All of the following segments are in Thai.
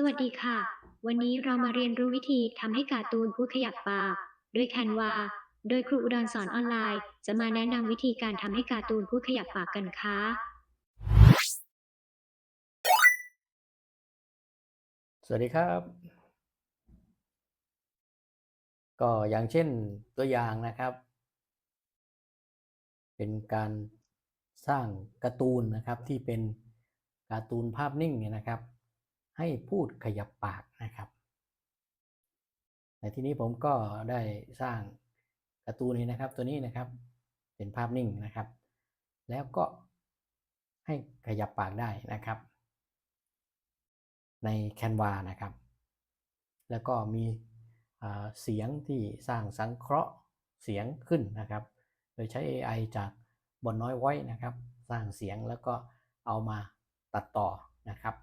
สวัสดีค่ะ วันนี้เรามาเรียนรู้วิธีทำให้การ์ตูนพูดขยับปากด้วยแคนวา โดยครูอุดรสอนออนไลน์ จะมาแนะนำวิธีการทำให้การ์ตูนพูดขยับปากกันค่ะ สวัสดีครับ ก็อย่างเช่นตัวอย่างนะครับ เป็นการสร้างการ์ตูนนะครับที่เป็นการ์ตูนภาพนิ่งเนี่ยนะครับ ให้พูดขยับปากนะครับในที่นี้ผมก็ได้สร้างการ์ตูนนี้นะครับ ตัวนี้นะครับเป็นภาพนิ่งนะครับ แล้วก็ให้ขยับปากได้นะครับ ใน Canva นะครับ แล้วก็มีเสียงที่สร้างสังเคราะห์เสียงขึ้นนะครับ โดยใช้ AI จากบนน้อยไว้นะครับ สร้างเสียงแล้วก็เอามาตัดต่อนะครับ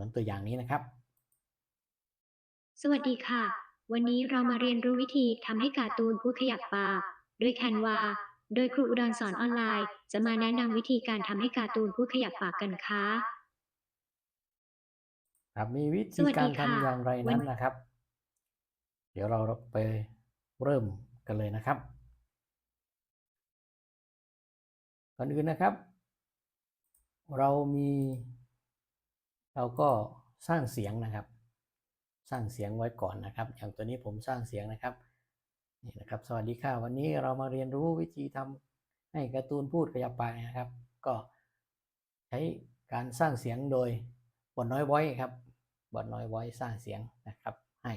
มือนตัวอย่างนี้นะครับ สวัสดีค่ะ วันนี้เรามาเรียนรู้วิธีทำให้การ์ตูนพูดขยับปากด้วยแคนวาโดยครูอุดรสอนออนไลน์ จะมาแนะนำวิธีการทำให้การ์ตูนพูดขยับปากกันค่ะครับมีวิสธีวัสกาดีรค่ะทำอย่างไรวันั้นนนะครับ เดี๋ยวเราไปเริ่มกันเลยนะครับก่อนอื่นนะครับ เรามี เราก็สร้างเสียงนะครับ สร้างเสียงไว้ก่อนนะครับ อย่างตัวนี้ผมสร้างเสียงนะครับนี่นะครับ สวัสดีค่ะวันนี้เรามาเรียนรู้วิธีทำให้การ์ตูนพูดขยับไปนะครับ ก็ใช้การสร้างเสียงโดยบทน้อยไว้ครับบทน้อยไว้สร้างเสียงนะครับ ให้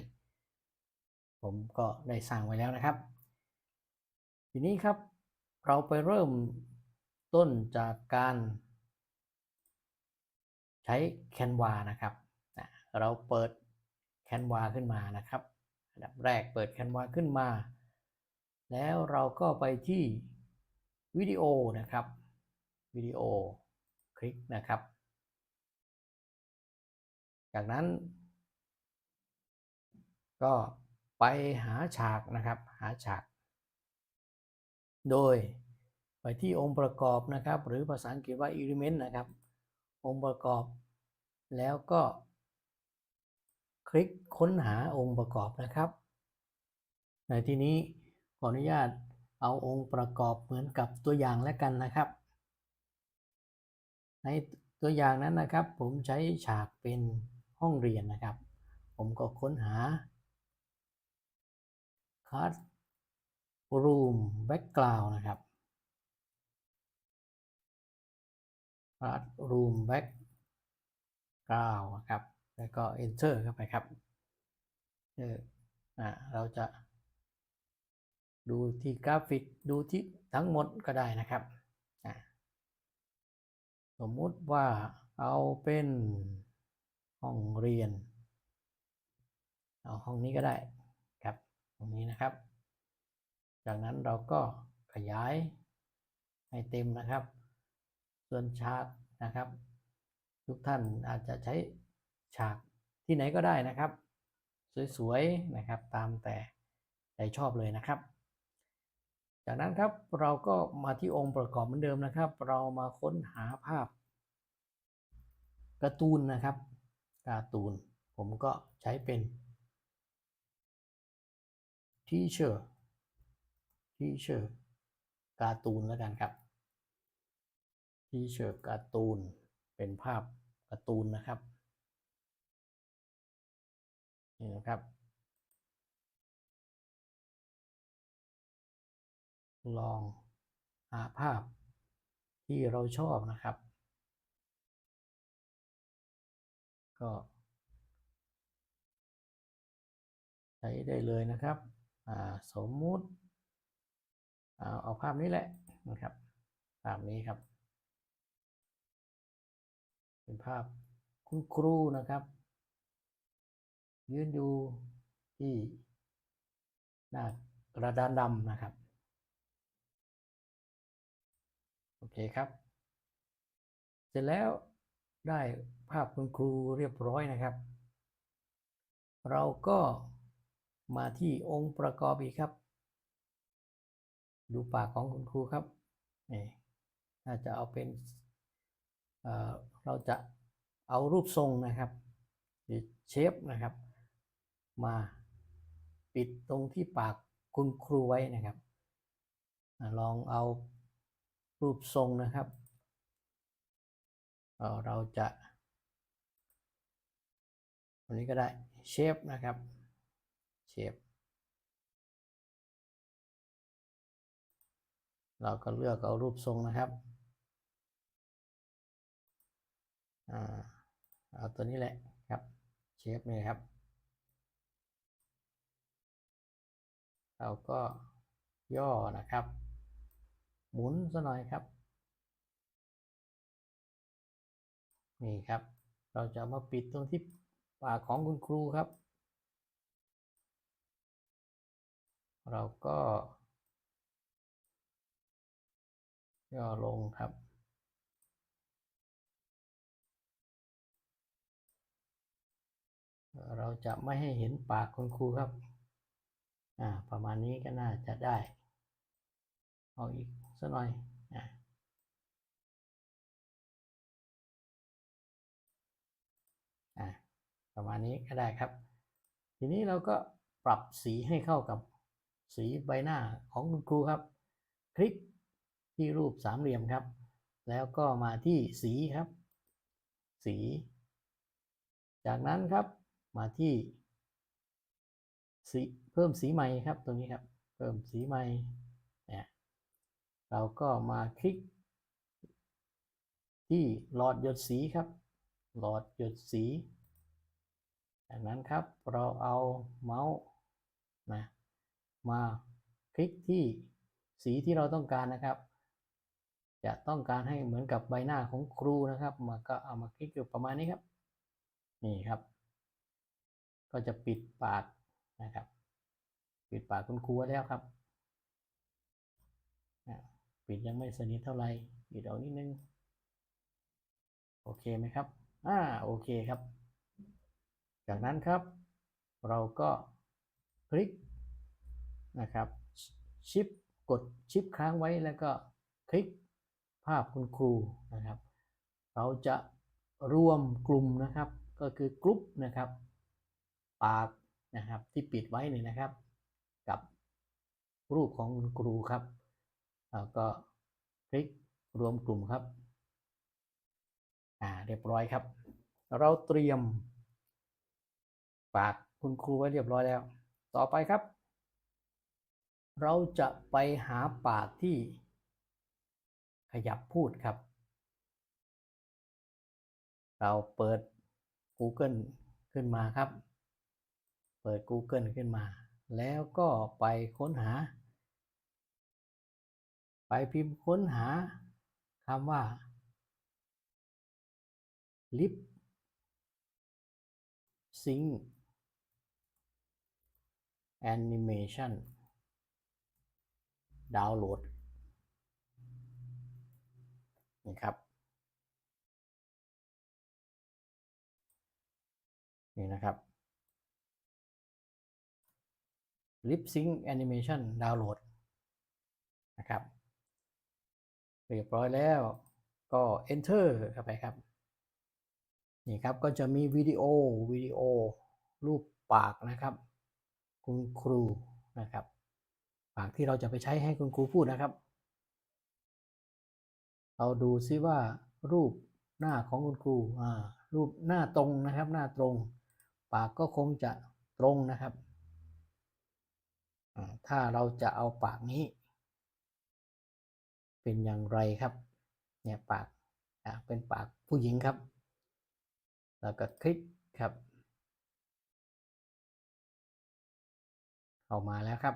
ผมก็ได้สร้างไว้แล้วนะครับ ทีนี้ครับเราไปเริ่มต้นจากการ ใช้ Canva นะครับนะเราเปิด Canva ขึ้นมานะครับอันดับแรกเปิด Canva ขึ้นมา แล้วเราก็ไปที่วิดีโอนะครับวิดีโอคลิกนะครับ จากนั้น ก็ไปหาฉากนะครับหาฉาก โดยไปที่องค์ประกอบนะครับ หรือภาษาอังกฤษว่า element นะครับ องค์ประกอบ แล้วก็ คลิกค้นหาองค์ประกอบนะครับ ในที่นี้ขออนุญาตเอาองค์ประกอบเหมือนกับตัวอย่างแล้วกันนะครับ ในตัวอย่างนั้นนะครับ ผมใช้ฉากเป็นห้องเรียนนะครับ ผมก็ค้นหา class room background นะครับ class room background ครับ แล้วก็ enter เข้าไปครับเอออ่าเราจะ ดูที่กราฟิกดูที่ทั้งหมดก็ได้นะครับอ่าสมมุติว่าเอาเป็นห้องเรียน เอาห้องนี้ก็ได้ครับตรงนี้นะครับ จากนั้นเราก็ขยายให้เต็มนะครับ ส่วนฉากนะครับ ทุกท่านอาจจะใช้ฉากที่ไหนก็ได้นะครับ สวยๆนะครับตามแต่ใจชอบเลยนะครับ จากนั้นครับเราก็มาที่องค์ประกอบเหมือนเดิมนะครับ เรามาค้นหาภาพการ์ตูนนะครับการ์ตูนผมก็ใช้เป็น teacher teacher การ์ตูนแล้วกันครับ teacher การ์ตูนเป็นภาพการ์ตูนนะครับนี่นะครับ ลองหาภาพที่เราชอบนะครับ ก็ใช้ได้เลยนะครับสมมุติเอาเอาภาพนี้แหละนะครับ ภาพนี้ครับ เป็นภาพคุณครูนะครับ ยืนอยู่ที่หน้ากระดานดำนะครับ โอเคครับ เสร็จแล้วได้ภาพคุณครูเรียบร้อยนะครับ เราก็มาที่องค์ประกอบอีกครับ ดูปากของคุณครูครับนี่น่าจะเอาเป็น เราจะเอารูปทรงนะครับเชฟนะครับ มาปิดตรงที่ปากคุณครูไว้นะครับ ลองเอารูปทรงนะครับเอ่อเราจะอันนี้ก็ได้เชฟนะครับเชฟเราก็เลือกเอารูปทรงนะครับ เอาตัวนี้แหละครับเชฟนี่ครับ เราก็ย่อนะครับ หมุนซะหน่อยครับ นี่ครับ เราจะมาปิดตรงที่ปากของคุณครูครับ เราก็ย่อลงครับ เราจะไม่ให้เห็นปากคุณครูครับ อ่า ประมาณนี้ก็น่าจะได้ เอาอีกสักหน่อยอ่าอ่าประมาณนี้ก็ได้ครับ ทีนี้เราก็ปรับสีให้เข้ากับสีใบหน้าของคุณครูครับ คลิกที่รูปสามเหลี่ยมครับ แล้วก็มาที่สีครับ สี จากนั้นครับ มาที่สีเพิ่มสีใหม่ครับตรงนี้ครับเพิ่มสีใหม่เนี่ยเราก็มาคลิก ที่หลอดหยดสีครับ หลอดหยดสี จากนั้นครับเราเอาเมาส์นะมาคลิกที่สีที่เราต้องการนะครับ จะต้องการให้เหมือนกับใบหน้าของครูนะครับมาก็เอามาคลิกอยู่ประมาณนี้ครับ นี่ครับ ก็จะปิดปากนะครับ ปิดปากคุณครูแล้วครับปิดยังไม่สนิทเท่าไหร่ปิดเอานิดนึง โอเคไหมครับอ่าโอเคครับ จากนั้นครับ เราก็คลิกนะครับชิปกดชิปค้างไว้แล้วก็คลิกภาพคุณครูนะครับ เราจะรวมกลุ่มนะครับ ก็คือกลุ่มนะครับ ปากนะครับที่ปิดไว้นี่นะครับ กับรูปของคุณครูครับแล้วก็คลิกรวมกลุ่มครับอ่าเรียบร้อยครับ เราเตรียม ปากคุณครูไว้เรียบร้อยแล้ว ต่อไปครับ เราจะไปหาปากที่ขยับพูดครับ เราเปิด Google ขึ้นมาครับ เปิด Google ขึ้นมา แล้วก็ไปค้นหา ไปพิมพ์ค้นหาคำว่า lip sync animation ดาวน์โหลดนี่ครับ นี่นะครับ Lip Sync Animation ดาวน์โหลดนะครับเรียบร้อยแล้วก็ Enter เข้าไปครับ นี่ครับก็จะมีวิดีโอวิดีโอ รูปปากนะครับ คุณครูนะครับ ปากที่เราจะไปใช้ให้คุณครูพูดนะครับ เราดูซิว่ารูปหน้าของคุณครูอ่ารูปหน้าตรงนะครับ หน้าตรง ปากก็คงจะตรงนะครับ ถ้าเราจะเอาปากนี้ เป็นอย่างไรครับ เนี่ยปากเป็นปากผู้หญิงครับ แล้วก็คลิกครับ เข้ามาแล้วครับ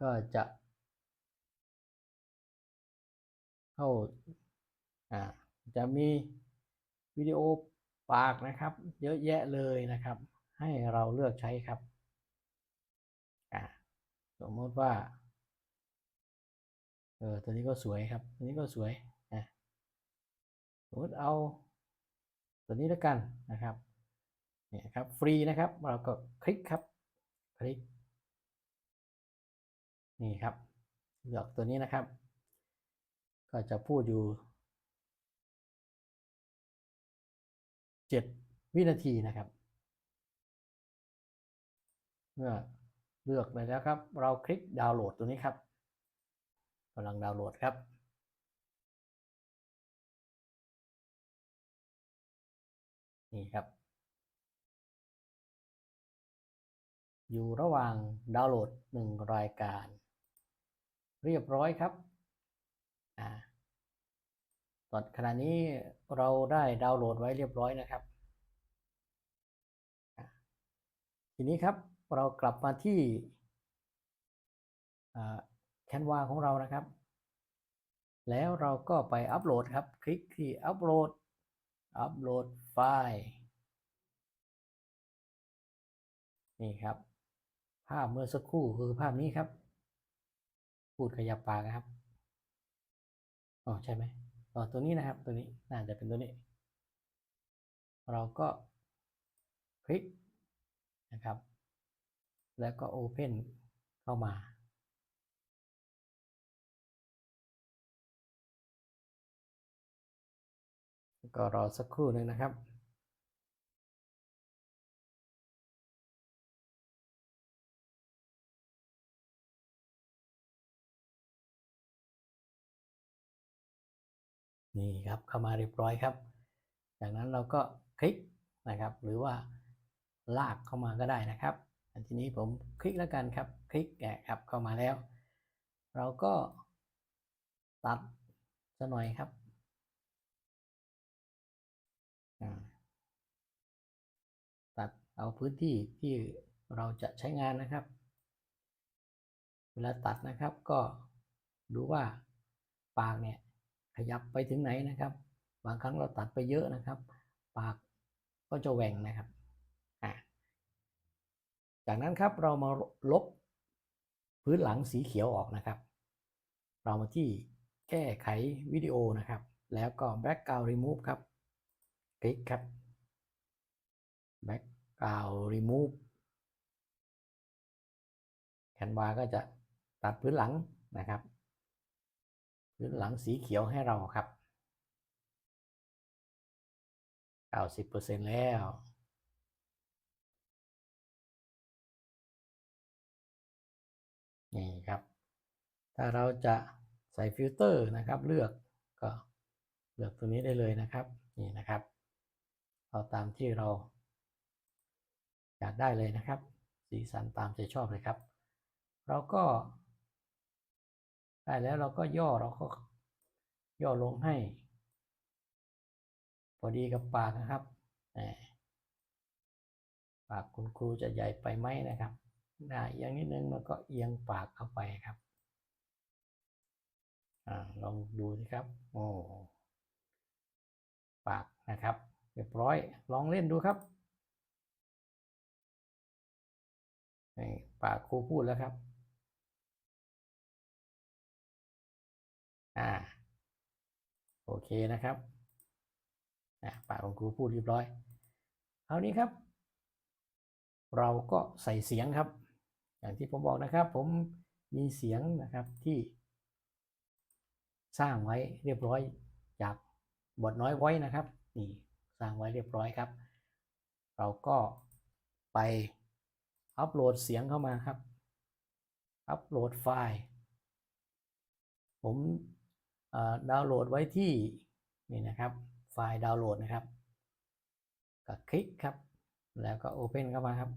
ก็จะ เข้าจะมีวิดีโอปากนะครับ เยอะแยะเลยนะครับ ให้เราเลือกใช้ครับ สมมติว่า เออ ตัวนี้ก็สวยครับ ตัวนี้ก็สวยอะสมมติเอา ตัวนี้แล้วกันนะครับ เนี่ยครับ ฟรีนะครับ เราก็คลิกครับ คลิก นี่ครับเลือกตัวนี้นะครับ ก็จะพูดอยู่เจ็ดวินาทีนะครับ เมื่อ เลือกไปแล้วครับ เราคลิกดาวน์โหลดตัวนี้ครับกำลังดาวน์โหลดครับ นี่ครับ อยู่ระหว่างดาวน์โหลดหนึ่งรายการ เรียบร้อยครับอ่าตอนขณะนี้เราได้ดาวน์โหลดไว้เรียบร้อยนะครับทีนี้ครับ เรากลับมาที่แคนวาของเรานะครับ แล้วเราก็ไปอัปโหลดครับ คลิกที่อัปโหลด อัปโหลดไฟล์ นี่ครับ ภาพเมื่อสักครู่คือภาพนี้ครับ พูดขยับปากนะครับอ๋อใช่ไหมอ๋อตัวนี้นะครับ ตัวนี้น่าจะเป็นตัวนี้ เราก็คลิกนะครับ แล้วก็ Open เข้ามา ก็รอสักครู่หนึ่งนะครับนี่ครับเข้ามาเรียบร้อยครับ จากนั้นเราก็คลิกนะครับ หรือว่าลากเข้ามาก็ได้นะครับ ทีนี้ผมคลิกแล้วกันครับ คลิกแกะครับเข้ามาแล้ว เราก็ตัดซะหน่อยครับตัดเอาพื้นที่ที่เราจะใช้งานนะครับ เวลาตัดนะครับก็ดูว่าปากเนี่ยขยับไปถึงไหนนะครับ บางครั้งเราตัดไปเยอะนะครับ ปากก็จะแหว่งนะครับ จากนั้นครับเรามาลบพื้นหลังสีเขียวออกนะครับ เรามาที่แก้ไขวิดีโอนะครับ แล้วก็ background remove ครับ คลิกครับ background remove แคนวาก็จะตัดพื้นหลังนะครับ พื้นหลังสีเขียวให้เราครับ 90%แล้ว นี่ครับ ถ้าเราจะใส่ฟิลเตอร์นะครับ เลือกก็เลือกตัวนี้ได้เลยนะครับนี่นะครับเอาตามที่เราอยากได้เลยนะครับ สีสันตามใจชอบเลยครับ เราก็ได้แล้วเราก็ย่อเราก็ย่อลงให้พอดีกับปากนะครับปากคุณครูจะใหญ่ไปไหมนะครับ ได้เอียงนิดนึงแล้วก็เอียงปากเข้าไปครับอลองดูสิครับ โอ้ปากนะครับเรียบร้อย ลองเล่นดูครับปากครูพูดแล้วครับ อ่า โอเคนะครับปากของครูพูดเรียบร้อยคราวนี้ครับ เราก็ใส่เสียงครับ อย่างที่ผมบอกนะครับผมมีเสียงนะครับที่ สร้างไว้เรียบร้อยจากบทน้อยไว้นะครับนี่สร้างไว้เรียบร้อยครับ เราก็ไปอัปโหลดเสียงเข้ามาครับ อัปโหลดไฟล์ ผมดาวน์โหลดไว้ที่นี่นะครับ ไฟล์ดาวน์โหลดนะครับก็คลิกครับ แล้วก็ Open เข้ามาครับ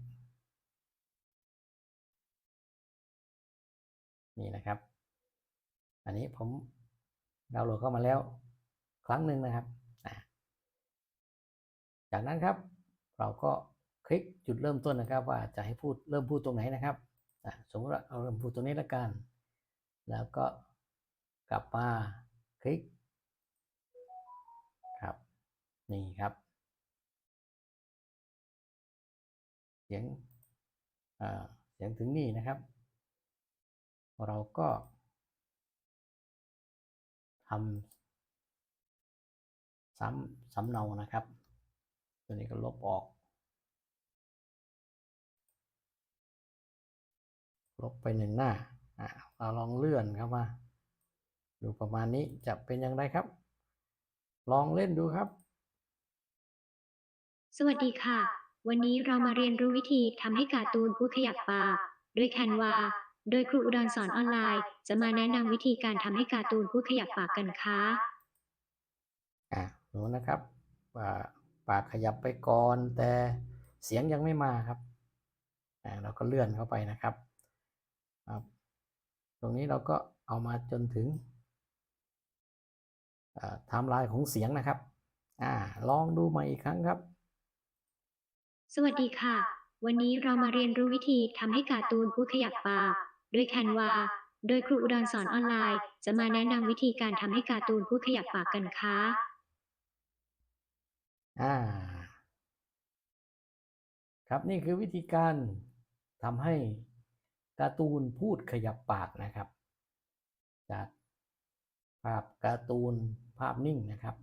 นี่นะครับ อันนี้ผมดาวน์โหลดเข้ามาแล้วครั้งหนึ่งนะครับ จากนั้นครับ เราก็คลิกจุดเริ่มต้นนะครับ ว่าจะให้พูดเริ่มพูดตรงไหนนะครับสมมติว่าเอาเริ่มพูดตรงนี้ละกัน แล้วก็กลับมาคลิกครับ นี่ครับ เสียงเสียงถึงนี่นะครับ เราก็ทำซ้ำสำเนานะครับ ตัวนี้ก็ลบออก ลบไปหนึ่งหน้าเราลองเลื่อนครับมาดูประมาณนี้จะเป็นอย่างไรครับ ลองเล่นดูครับ สวัสดีค่ะ วันนี้เรามาเรียนรู้วิธีทำให้การ์ตูนพูดขยับปากด้วยแคนวา โดยครูอุดรสอนออนไลน์ จะมาแนะนำวิธีการทำให้การ์ตูนพูดขยับปากกันค่ะอะดูนะครับว่าปากขยับไปก่อนแต่เสียงยังไม่มาครับอ่าเราก็เลื่อนเข้าไปนะครับครับ ตรงนี้เราก็เอามาจนถึงไทม์ไลน์ของเสียงนะครับอ่าลองดูใหม่อีกครั้งครับ สวัสดีค่ะ วันนี้เรามาเรียนรู้วิธีทำให้การ์ตูนพูดขยับปาก ด้วยแคนวาโดยครูอุดรสอนออนไลน์ จะมาแนะนำวิธีการทำให้การ์ตูนพูดขยับปากกันค่ะอ่า ครับนี่คือวิธีการทำให้การ์ตูนพูดขยับปากนะครับจากภาพการ์ตูนภาพนิ่งนะครับ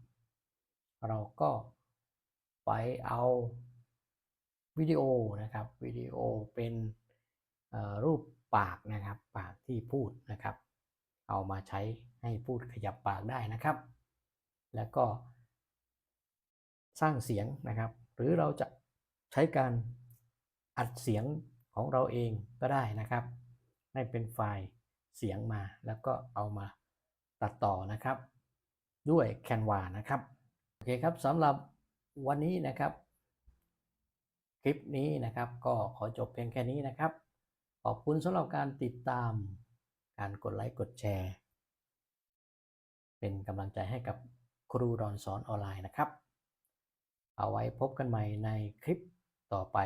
เราก็ไปเอาวิดีโอนะครับวิดีโอเป็นรูป ปากนะครับ ปากที่พูดนะครับ เอามาใช้ให้พูดขยับปากได้นะครับ แล้วก็ สร้างเสียงนะครับ หรือเราจะใช้การอัดเสียงของเราเองก็ได้นะครับ ให้เป็นไฟล์เสียงมาแล้วก็เอามาตัดต่อนะครับ ด้วย Canva นะครับ โอเคครับสำหรับวันนี้นะครับ คลิปนี้นะครับก็ขอจบเพียงแค่นี้นะครับ ขอบคุณสำหรับการติดตาม การกดไลค์กดแชร์ เป็นกำลังใจให้กับครูรอนสอนออนไลน์นะครับ เอาไว้พบกันใหม่ในคลิปต่อไป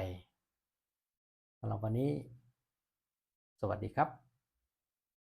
สำหรับวันนี้ สวัสดีครับ